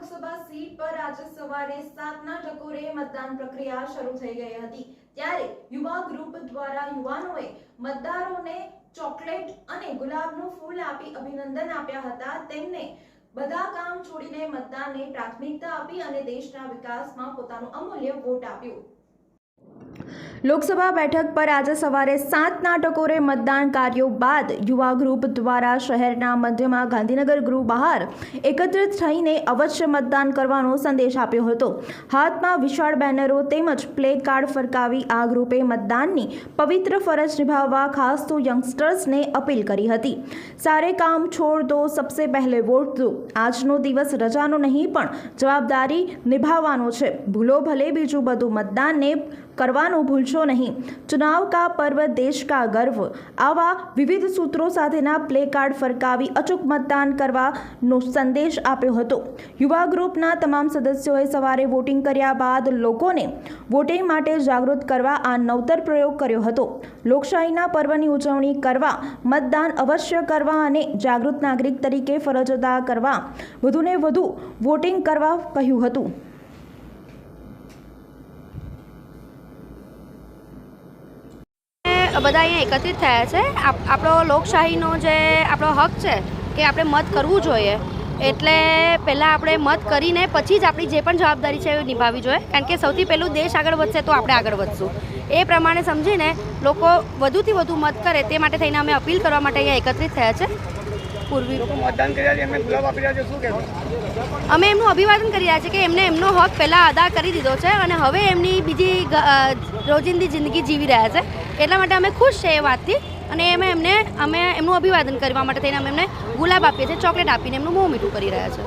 Lok Sabha seat પર આજે સવારે સાતના ટકોરે મતદાન પ્રક્રિયા શરૂ થઈ ગઈ હતી. ત્યારે યુવા ગ્રુપ દ્વારા યુવાનોએ મતદારોને ચોકલેટ અને ગુલાબનું ફૂલ આપી અભિનંદન આપ્યા હતા. તેમને બધા કામ છોડીને મતદાનને પ્રાથમિકતા આપી અને દેશના વિકાસમાં પોતાનું અમૂલ્ય વોટ આપ્યું. લોકસભા બેઠક પર આજે સવારે સાતના ટકોરે મતદાન કાર્યો બાદ યુવા ગ્રુપ દ્વારા શહેરના મધ્યમાં ગાંધીનગર ગૃહ બહાર એકત્રિત થઈને અવશ્ય મતદાન કરવાનો સંદેશ આપ્યો હતો. હાથમાં વિશાળ બેનરો તેમજ પ્લે કાર્ડ ફરકાવી આ ગ્રુપે મતદાનની પવિત્ર ફરજ નિભાવવા ખાસ તો યંગસ્ટર્સને અપીલ કરી હતી. સારે કામ છોડ દો, સબસે પહેલે વોટ દો. આજનો દિવસ રજાનો નહીં, પણ જવાબદારી નિભાવવાનો છે. ભૂલો ભલે બીજું બધું મતદાનને કરવાનું ભૂલશો નહીં. ચુનાવ કા પર્વ દેશ કા ગર્વ. આવા વિવિધ સૂત્રો સાથેના પ્લે કાર્ડ ફરકાવી અચૂક મતદાન કરવાનો સંદેશ આપ્યો હતો. યુવા ગ્રુપના તમામ સદસ્યોએ સવારે વોટિંગ કર્યા બાદ લોકોને વોટિંગ માટે જાગૃત કરવા આ નવતર પ્રયોગ કર્યો હતો. લોકશાહીના પર્વની ઉજવણી કરવા, મતદાન અવશ્ય કરવા અને જાગૃત નાગરિક તરીકે ફરજ અદા કરવા, વધુને વધુ વોટિંગ કરવા કહ્યું હતું. બધા અહીંયા એકત્રિત થયા છે. આપણો લોકશાહીનો જે આપણો હક છે કે આપણે મત કરવું જોઈએ, એટલે પહેલાં આપણે મત કરીને પછી જ આપણી જે પણ જવાબદારી છે એ નિભાવવી જોઈએ. કારણ કે સૌથી પહેલું દેશ આગળ વધશે તો આપણે આગળ વધશું. એ પ્રમાણે સમજીને લોકો વધુથી વધુ મત કરે તે માટે થઈને અમે અપીલ કરવા માટે અહીંયા એકત્રિત થયા છે. પૂર્વી મતદાન કર્યા છે એમને ગુલાબ આપી રહ્યા છે શું કહેવું અમે એમનું અભિવાદન કરી રહ્યા છીએ કે એમને એમનો હક પહેલાં અદા કરી દીધો છે અને હવે એમની બીજી રોજિંદી જિંદગી જીવી રહ્યા છે. એટલા માટે અમે ખુશ છે એ વાતથી અને અમે એમને અમે એમનું અભિવાદન કરવા માટે થઈને અમે એમને ગુલાબ આપીએ છીએ ચોકલેટ આપીને એમનું મોં મીઠું કરી રહ્યા છે.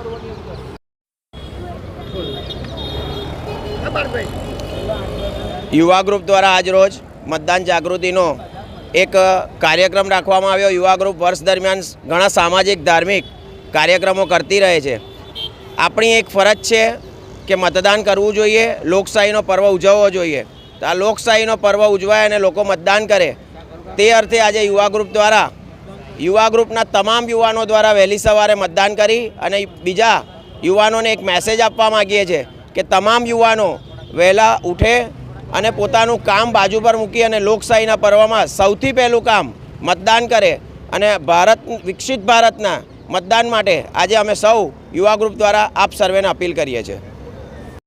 યુવા ગ્રુપ દ્વારા આજરોજ મતદાન જાગૃતિનો એક કાર્યક્રમ રાખવામાં આવ્યો. યુવા ગ્રુપ વર્ષ દરમિયાન ઘણા સામાજિક, ધાર્મિક કાર્યક્રમો કરતી રહે છે. આપણી એક ફરજ છે કે મતદાન કરવું જોઈએ, લોકશાહીનો પર્વ ઉજવવો જોઈએ. તો આ લોકશાહીનો પર્વ ઉજવાય અને લોકો મતદાન કરે. તે અર્થે આજે યુવા ગ્રુપ દ્વારા, યુવા ગ્રુપના તમામ યુવાનો દ્વારા વહેલી સવારે મતદાન કરી અને બીજા યુવાનોને એક મેસેજ આપવા માગીએ છીએ કે તમામ યુવાનો વહેલા ઉઠે અને પોતાનું કામ બાજુ પર મૂકી અને લોકશાહીના પર્વમાં સૌથી પહેલું કામ મતદાન કરે અને ભારત, વિકસિત ભારતના મતદાન માટે આજે અમે સૌ યુવા ગ્રુપ દ્વારા આપ સર્વેને અપીલ કરીએ છીએ.